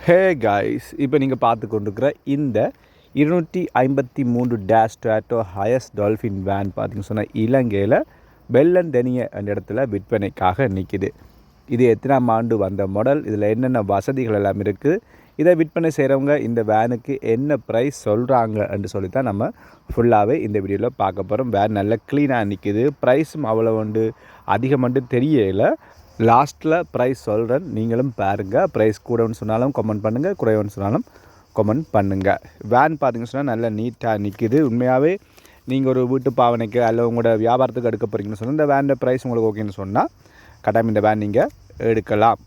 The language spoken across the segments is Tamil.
ஹே காய்ஸ் இப்போ நீங்கள் பார்த்து கொண்டிருக்கிற இந்த இருநூற்றி ஐம்பத்தி மூன்று டேஷ் டேட்டோ ஹையஸ்ட் டால்ஃபின் வேன் பார்த்தீங்கன்னு சொன்னால் இலங்கையில் பெல்லன் தெனிய அந்த இடத்துல விற்பனைக்காக நிற்கிது இது எத்தனாம் ஆண்டு வந்த மாடல் இதில் என்னென்ன வசதிகள் எல்லாம் இருக்குது இதை விற்பனை செய்கிறவங்க இந்த வேனுக்கு என்ன ப்ரைஸ் சொல்கிறாங்க என்று சொல்லி தான் நம்ம ஃபுல்லாகவே இந்த வீடியோவில் பார்க்க போகிறோம் வேன் நல்லா க்ளீனாக நிற்கிது ப்ரைஸும் அவ்வளோ வந்து அதிகமண்டு தெரியலை. லாஸ்ட்டில் ப்ரைஸ் சொல்கிறேன் நீங்களும் பாருங்கள் ப்ரைஸ் கூடன்னு சொன்னாலும் கமெண்ட் பண்ணுங்கள் குறைவுன்னு சொன்னாலும் கமெண்ட் பண்ணுங்கள் வேன் பார்த்தீங்கன்னு சொன்னால் நல்லா நீட்டாக நிற்கிது உண்மையாகவே நீங்கள் ஒரு வீட்டு பாவனைக்கு அல்ல உங்களோட வியாபாரத்துக்கு எடுக்க போகிறீங்கன்னு சொன்னால் இந்த வேனோட ப்ரைஸ் உங்களுக்கு ஓகேன்னு சொன்னால் கட்டாயம் இந்த வேன் நீங்கள் எடுக்கலாம்.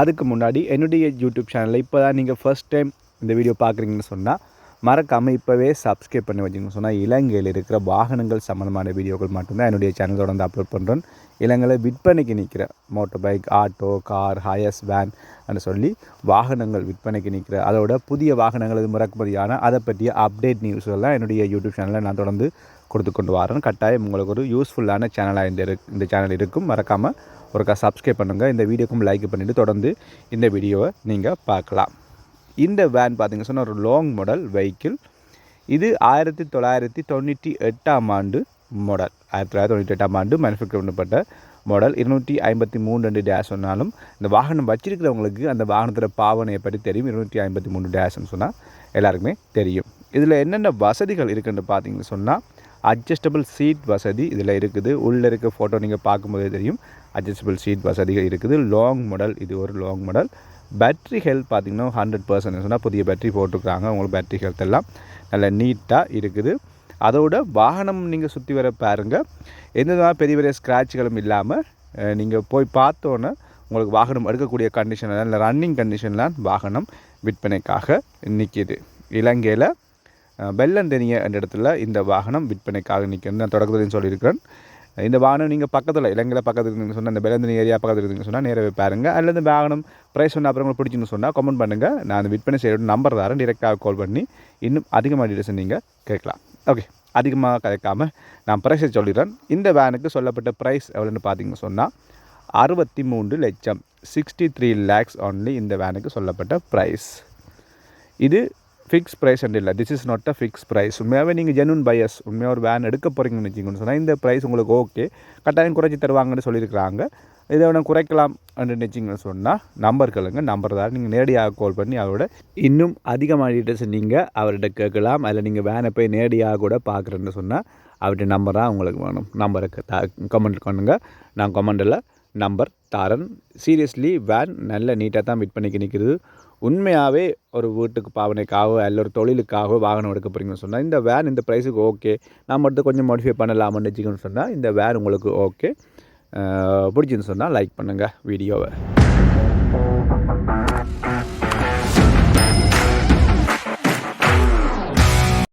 அதுக்கு முன்னாடி என்னுடைய யூடியூப் சேனலில் இப்போ தான் நீங்கள் ஃபஸ்ட் டைம் இந்த வீடியோ பார்க்குறீங்கன்னு சொன்னால் மறக்காமல் இப்போவே சப்ஸ்கிரைப் பண்ணி வச்சுக்கணும் சொன்னால் இலங்கையில் இருக்கிற வாகனங்கள் சம்மந்தமான வீடியோக்கள் மட்டும்தான் என்னுடைய சேனல் தொடர்ந்து அப்லோட் பண்ணுறேன் இலங்கையில் விற்பனைக்கு நிற்கிற motor bike auto car Hiace van என்று சொல்லி வாகனங்கள் விற்பனைக்கு நிற்கிற அதோட புதிய வாகனங்கள் இது முறக்குமதியான அதை பற்றிய அப்டேட் நியூஸ்கள்லாம் என்னுடைய யூடியூப் சேனலில் நான் தொடர்ந்து கொடுத்து கொண்டு வரேன். கட்டாயம் உங்களுக்கு ஒரு யூஸ்ஃபுல்லான சேனலாக இந்த இந்த சேனல் இருக்கும். மறக்காமல் ஒருக்கா சப்ஸ்கிரைப் பண்ணுங்கள் இந்த வீடியோக்கும் லைக் பண்ணிவிட்டு தொடர்ந்து இந்த வீடியோவை நீங்கள் பார்க்கலாம். இந்த வேன் பார்த்திங்க சொன்னால் ஒரு லாங் மாடல் வெஹிக்கிள் இது ஆயிரத்தி தொள்ளாயிரத்தி தொண்ணூற்றி எட்டாம் ஆண்டு மாடல் ஆயிரத்தி தொள்ளாயிரத்தி தொண்ணூற்றி எட்டாம் ஆண்டு மேனுஃபேக்சர் பண்ணப்பட்ட மாடல் இருநூற்றி ஐம்பத்தி மூணு ரெண்டு டேஷ் சொன்னாலும் இந்த வாகனம் வச்சிருக்கிறவங்களுக்கு அந்த வாகனத்தோட பாவனையை பற்றி தெரியும். இருநூற்றி ஐம்பத்தி மூணு டேஷ்னு சொன்னால் எல்லாருக்குமே தெரியும். இதில் என்னென்ன வசதிகள் இருக்குன்னு பார்த்தீங்கன்னு சொன்னால் அட்ஜஸ்டபிள் சீட் வசதி இதில் இருக்குது. உள்ளே இருக்க ஃபோட்டோ நீங்கள் பார்க்கும்போதே தெரியும். அட்ஜஸ்டபிள் சீட் வசதிகள் இருக்குது. லாங் மாடல் இது ஒரு லாங் மாடல் பேட்ரி ஹெல்த் பார்த்திங்கன்னா ஹண்ட்ரட் பர்சன்ட் சொன்னால் புதிய பேட்ரி போட்டிருக்காங்க உங்களுக்கு பேட்ரி ஹெல்த் எல்லாம் நல்லா நீட்டாக இருக்குது. அதோட வாகனம் நீங்கள் சுற்றி வர பாருங்கள் எந்த பெரிய பெரிய ஸ்க்ராட்ச்களும் இல்லாமல் நீங்கள் போய் பார்த்தோன்னே உங்களுக்கு வாகனம் எடுக்கக்கூடிய கண்டிஷனில் இல்லை ரன்னிங் கண்டிஷன்லாம் வாகனம் விற்பனைக்காக நிற்கிது இலங்கையில் வெள்ளந்தெனிய என்ற இடத்துல இந்த வாகனம் விற்பனைக்காக நிற்கிறது நான் தொடக்கத்துலையும் சொல்லியிருக்கிறேன். இந்த வாகனம் நீங்கள் பக்கத்தில் இலங்கையில் பக்கத்தில் இருந்தீங்கன்னு சொன்னால் இந்த பெலந்தினி ஏரியா பக்கத்தில் இருந்தீங்கன்னு சொன்னால் நேராக பாருங்கள் அல்லது இந்த வாகனம் ப்ரைஸ் சொன்ன அப்புறம் உங்களுக்கு பிடிச்சின்னு சொன்னால் கமெண்ட் பண்ணுங்கள் நான் அந்த விற்பனை செய்ய நம்பர் தரேன். டிரெக்டாக கால் பண்ணி இன்னும் அதிகமாக டீட்டெயில்ஸ் நீங்கள் கேட்கலாம். ஓகே அதிகமாக கிடைக்காமல் நான் ப்ரைஸை சொல்லிடுறேன். இந்த வேனுக்கு சொல்லப்பட்ட ப்ரைஸ் எவ்வளோன்னு பார்த்தீங்கன்னு சொன்னால் அறுபத்தி மூன்று லட்சம் சிக்ஸ்டி த்ரீ லேக்ஸ் ஒன்லி இந்த வேனுக்கு சொல்லப்பட்ட ப்ரைஸ் இது ஃபிக்ஸ் ப்ரைஸ் அண்ட் இல்லை. This is not a fix price உண்மையாகவே நீங்கள் ஜென்வன் பையஸ் உண்மையாக ஒரு வேன் எடுக்க போகிறீங்கன்னு வச்சிங்கன்னு சொன்னால் இந்த ப்ரைஸ் உங்களுக்கு ஓகே கட்டாயம் குறைச்சி தருவாங்கன்னு சொல்லியிருக்கிறாங்க. இதை வேணா குறைக்கலாம் நினச்சிங்கன்னு சொன்னால் நம்பர் கேளுங்க. நம்பர் தான் நீங்கள் நேரடியாக கால் பண்ணி அவரோட இன்னும் அதிகமான டீட்டெயில்ஸ் நீங்கள் அவர்கிட்ட கேட்கலாம். அதில் நீங்கள் வேனை போய் நேரடியாக கூட பார்க்குறேன்னு சொன்னால் அவர்கிட்ட நம்பர் தான் உங்களுக்கு வேணும். நம்பருக்கு த கமெண்ட் பண்ணுங்கள் நான் கமெண்டில் நம்பர் தாரன். சீரியஸ்லி வேன் நல்ல நீட்டாக தான் ஃபிட் பண்ணிக்க நிற்கிறது உண்மையாகவே ஒரு வீட்டுக்கு பாவனைக்காகவோ அல்ல ஒரு தொழிலுக்காகவோ வாகனம் எடுக்க போகிறீங்கன்னு சொன்னால் இந்த வேன் இந்த ப்ரைஸுக்கு ஓகே நான் மட்டும் கொஞ்சம் மாடிஃபை பண்ணலாமான்னு வச்சுக்கணும்னு சொன்னால் இந்த வேன் உங்களுக்கு ஓகே பிடிச்சின்னு சொன்னால் லைக் பண்ணுங்கள் வீடியோவை.